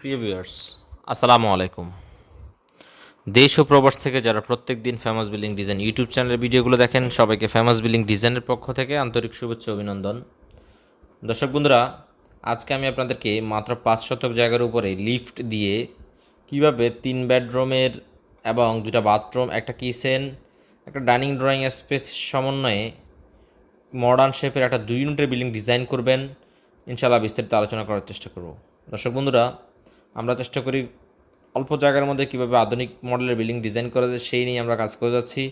প্রিয় ভিউয়ার্স, আসসালামু আলাইকুম। দেশ ও প্রবাস থেকে যারা প্রত্যেক দিন ফেমাস বিল্ডিং ডিজাইন ইউটিউব চ্যানেলের ভিডিওগুলো দেখেন, সবাইকে ফেমাস বিল্ডিং ডিজাইনের পক্ষ থেকে আন্তরিক শুভেচ্ছা অভিনন্দন। দর্শক বন্ধুরা, আজকে আমি আপনাদেরকে মাত্র পাঁচ শতক জায়গার উপরে লিফট দিয়ে কীভাবে তিন বেডরুমের এবং দুটা বাথরুম একটা কিচেন একটা ডাইনিং ড্রয়িং স্পেস সমন্বয়ে মডার্ন শেপের একটা দুই ইউনিটের বিল্ডিং ডিজাইন করবেন। ইনশাল্লাহ বিস্তারিত আলোচনা করার চেষ্টা করব। দর্শক বন্ধুরা আমরা চেষ্টা করি অল্প জায়গার মধ্যে কীভাবে আধুনিক মডেলের বিল্ডিং ডিজাইন করা যায়, সেই নিয়ে আমরা কাজ করে যাচ্ছি।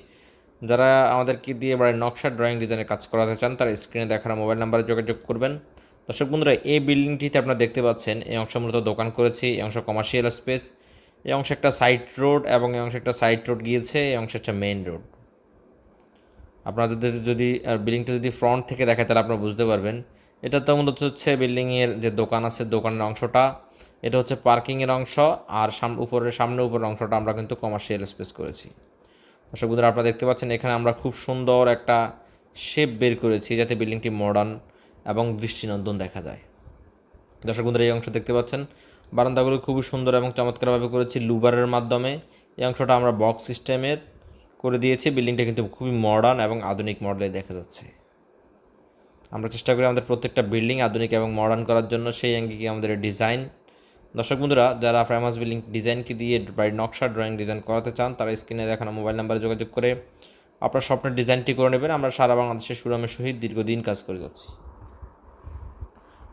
যারা আমাদেরকে দিয়ে বাড়ির নকশা ড্রয়িং ডিজাইনের কাজ করাতে চান, তারা স্ক্রিনে দেখানো মোবাইল নাম্বারে যোগাযোগ করবেন। দর্শক বন্ধুরা, এই বিল্ডিংটিতে আপনারা দেখতে পাচ্ছেন, এই অংশ মূলত দোকান করেছি, এই অংশ কমার্শিয়াল স্পেস এই অংশ একটা সাইড রোড এবং এই অংশ একটা সাইড রোড গিয়েছে, এই অংশ একটা মেইন রোড আপনাদের যদি বিল্ডিংটা যদি ফ্রন্ট থেকে দেখায়, তাহলে আপনারা বুঝতে পারবেন। এটা তো মূলত হচ্ছে বিল্ডিংয়ের যে দোকান আছে, দোকানের অংশটা। এটা হচ্ছে পার্কিংয়ের অংশ, আর সাম, উপরের, সামনে উপরের অংশটা আমরা কিন্তু কমার্শিয়াল স্পেস করেছি। দর্শক বন্ধুরা, আপনারা দেখতে পাচ্ছেন, এখানে আমরা খুব সুন্দর একটা শেপ বের করেছি যাতে বিল্ডিংটি মডার্ন এবং দৃষ্টিনন্দন দেখা যায়। দর্শক বন্ধুরা, এই অংশ দেখতে পাচ্ছেন, বারান্দাগুলো খুবই সুন্দর এবং চমৎকারভাবে করেছি লুবারের মাধ্যমে। এই অংশটা আমরা বক্স সিস্টেমের করে দিয়েছি, বিল্ডিংটা কিন্তু খুবই মডার্ন এবং আধুনিক মডেলে দেখা যাচ্ছে। আমরা চেষ্টা করি আমাদের প্রত্যেকটা বিল্ডিং আধুনিক এবং মডার্ন করার জন্য, সেই অঙ্গিকে আমাদের ডিজাইন দর্শক বন্ধুরা, যারা ফেমাস বিল্ডিং ডিজাইনকে দিয়ে বাড়ির নকশা ড্রয়িং ডিজাইন করাতে চান, তারা স্ক্রিনে দেখানো মোবাইল নাম্বারে যোগাযোগ করে আপনার স্বপ্নের ডিজাইনটি করে নেবেন। আমরা সারা বাংলাদেশের সুরামের সহিত দীর্ঘদিন কাজ করে যাচ্ছি।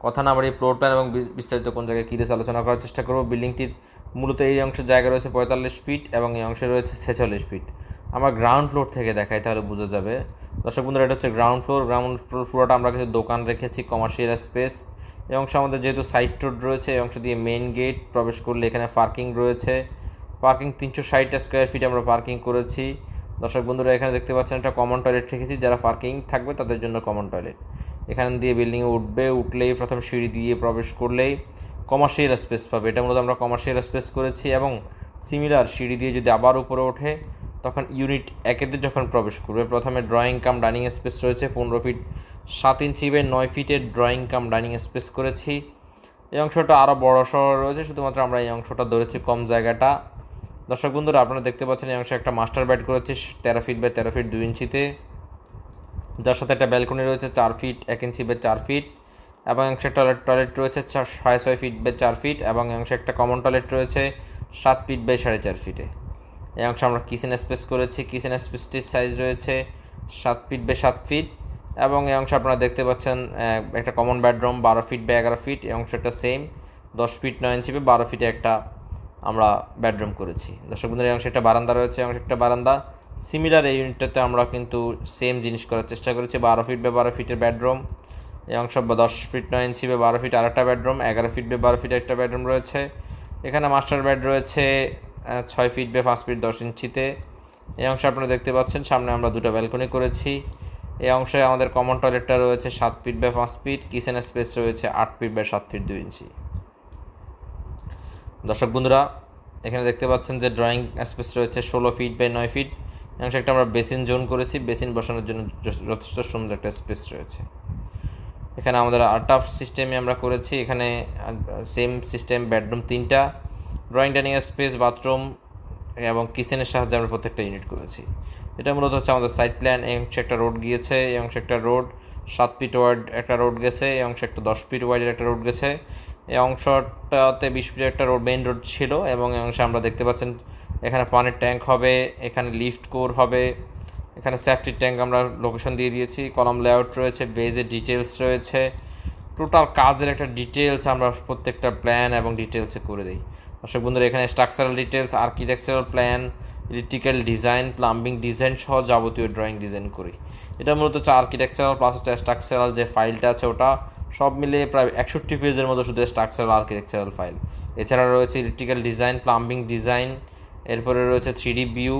কথা না বাড়িয়ে ফ্লোর প্ল্যান এবং বিস্তারিত কোন জায়গায় কী রয়েছে আলোচনা করার চেষ্টা করব। বিল্ডিংটির মূলত এই অংশের জায়গা রয়েছে পঁয়তাল্লিশ ফিট এবং এই অংশে রয়েছে ছেচল্লিশ ফিট আমরা গ্রাউন্ড ফ্লোর থেকে দেখাই, তাহলে বোঝা যাবে। দর্শক বন্ধুরা, এটা হচ্ছে গ্রাউন্ড ফ্লোর গ্রাউন্ড ফ্লোর ফ্লোরটা আমরা কিছু দোকান রেখেছি কমার্শিয়াল স্পেস এই অংশ আমাদের যেহেতু সাইড রোড রয়েছে, এই অংশ দিয়ে মেইন গেট প্রবেশ করলে এখানে পার্কিং রয়েছে। পার্কিং তিনশো ষাট স্কোয়ার ফিট আমরা পার্কিং করেছি। দর্শক বন্ধুরা, এখানে দেখতে পাচ্ছেন একটা কমন টয়লেট রেখেছি, যারা পার্কিং থাকবে তাদের জন্য কমন টয়লেট এখান দিয়ে বিল্ডিংয়ে উঠবে, উঠলেই প্রথম সিঁড়ি দিয়ে প্রবেশ করলেই কমার্শিয়াল স্পেস পাবে। এটা মূলত আমরা কমার্শিয়াল স্পেস করেছি এবং সিমিলার সিঁড়ি দিয়ে যদি আবার উপরে ওঠে তখন ইউনিট একেতে যখন প্রবেশ করবে, প্রথমে ড্রয়িং কাম ডাইনিং স্পেস রয়েছে, পনেরো ফিট সাত ইঞ্চি বে নয় ফিটের ড্রয়িং কাম ডাইনিং স্পেস করেছি। এই অংশটা আরও বড় সড় রয়েছে, শুধুমাত্র আমরা এই অংশটা ধরেছি কম জায়গাটা। দর্শক বন্ধুরা, আপনারা দেখতে পাচ্ছেন এই অংশে একটা মাস্টার বেড করেছি, তেরো ফিট বাই তেরো ফিট দুই ইঞ্চিতে। যার সাথে একটা ব্যালকনি রয়েছে, চার ফিট এক ইঞ্চি বে চার ফিট এবং অংশে টয়লেট টয়লেট রয়েছে সাড়ে ছয় ফিট বে চার ফিট এবং অংশে একটা কমন টয়লেট রয়েছে, সাত ফিট বাই সাড়ে চার ফিটে এই অংশে আমরা কিচেন স্পেস করেছি কিচেন স্পেসটির সাইজ রয়েছে সাত ফিট বে সাত ফিট এবং এই অংশে আপনারা দেখতে পাচ্ছেন একটা কমন বেডরুম বারো ফিট বে এগারো ফিট এই অংশটা সেম দশ ফিট নয় ইঞ্চি বে বারো ফিটে একটা আমরা বেডরুম করেছি। দর্শক বন্ধুরা, এই অংশে একটা বারান্দা রয়েছে, এই অংশে একটা বারান্দা। সিমিলার এই ইউনিটটাতে আমরা কিন্তু সেম জিনিস করার চেষ্টা করেছি, বারো ফিট বে বারো ফিটের বেডরুম এই অংশ দশ ফিট নয় ইঞ্চি বে বারো ফিট আরেকটা বেডরুম এগারো ফিট বে বারো ফিট একটা বেডরুম রয়েছে। এখানে মাস্টার বেড রয়েছে ছয় ফিট বে পাঁচ ফিট দশ ইঞ্চিতে। এই অংশে আপনারা দেখতে পাচ্ছেন, সামনে আমরা দুটো ব্যালকনি করেছি। এই অংশে আমাদের কমন টয়লেটটা রয়েছে সাত ফিট বাই পাঁচ ফিট কিচেন স্পেস রয়েছে আট ফিট বাই সাত ফিট দুই ইঞ্চি। দর্শক বন্ধুরা, এখানে দেখতে পাচ্ছেন যে ড্রয়িং স্পেস রয়েছে ষোলো ফিট বাই নয় ফিট। এবং একটা আমরা বেসিন জোন করেছি বেসিন বসানোর জন্য যথে- যথেষ্ট সুন্দর একটা স্পেস রয়েছে। এখানে আমাদের আর্টাফ সিস্টেমে আমরা করেছি, এখানে সেম সিস্টেম বেডরুম তিনটা। ড্রয়িং ডাইনিং স্পেস বাথরুম এবং কিচেনের সাহায্যে আমরা প্রত্যেকটা ইউনিট করেছি। এটা মূলত হচ্ছে আমাদের সাইড প্ল্যান এই অংশে একটা রোড গিয়েছে, এই অংশে একটা রোড সাত ফিট ওয়াইড একটা রোড গেছে, এই অংশে একটা দশ ফিট ওয়াইডের একটা রোড গেছে। এই অংশটাতে বিশ ফিটের একটা রোড মেইন রোড ছিল এবং এই অংশে আমরা দেখতে পাচ্ছেন এখানে পানির ট্যাঙ্ক হবে, এখানে লিফট কোর হবে, এখানে সেফটি ট্যাঙ্ক আমরা লোকেশন দিয়ে দিয়েছি কলাম লেআউট রয়েছে বেজের ডিটেলস রয়েছে। টোটাল কাজের একটা ডিটেলস আমরা প্রত্যেকটা প্ল্যান এবং ডিটেলসে করে দিই। দর্শক বন্ধুরা, এখানে structural details architectural plan electrical design plumbing design সহ যাবতীয় ড্রয়িং ডিজাইন করি। এটা মূলত হচ্ছে আর্কিটেকচারাল প্লাস হচ্ছে স্ট্রাকচারাল যে ফাইলটা আছে ওটা, সব মিলিয়ে প্রায় একষট্টি পেজের মতো শুধু স্ট্রাকচারাল আর্কিটেকচারাল ফাইল এছাড়া রয়েছে ইলেকট্রিক্যাল ডিজাইন প্লাম্বিং ডিজাইন এরপরে রয়েছে থ্রি ভিউ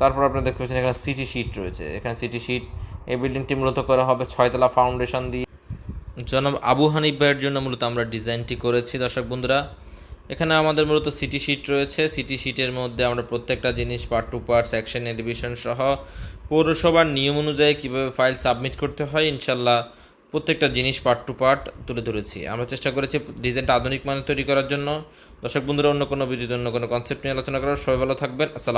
তারপর আপনারা দেখতে পাচ্ছেন এখানে সিটি শিট রয়েছে। এখানে সিটি শিট এই বিল্ডিংটি মূলত করা হবে ছয়তলা ফাউন্ডেশন দিয়ে। জনাব আবু হানিফ ভাইয়ের জন্য মূলত আমরা ডিজাইনটি করেছি। দর্শক বন্ধুরা এখানে আমাদের মূলত সিটি শিট রয়েছে। সিটি শিটের মধ্যে আমরা প্রত্যেকটা জিনিস পার্ট টু পার্ট সেকশন এডিভিশন সহ পৌরসভার নিয়ম অনুযায়ী কীভাবে ফাইল সাবমিট করতে হয় ইনশাল্লাহ প্রত্যেকটা জিনিস পার্ট টু পার্ট তুলে ধরেছি। আমরা চেষ্টা করেছি ডিজাইনটা আধুনিক মানে তৈরি করার জন্য। দর্শক বন্ধুরা, অন্য কোনো বিদ্যুৎ অন্য কোনো কনসেপ্ট নিয়ে আলোচনা করার। সবাই ভালো থাকবেন। আসসালাম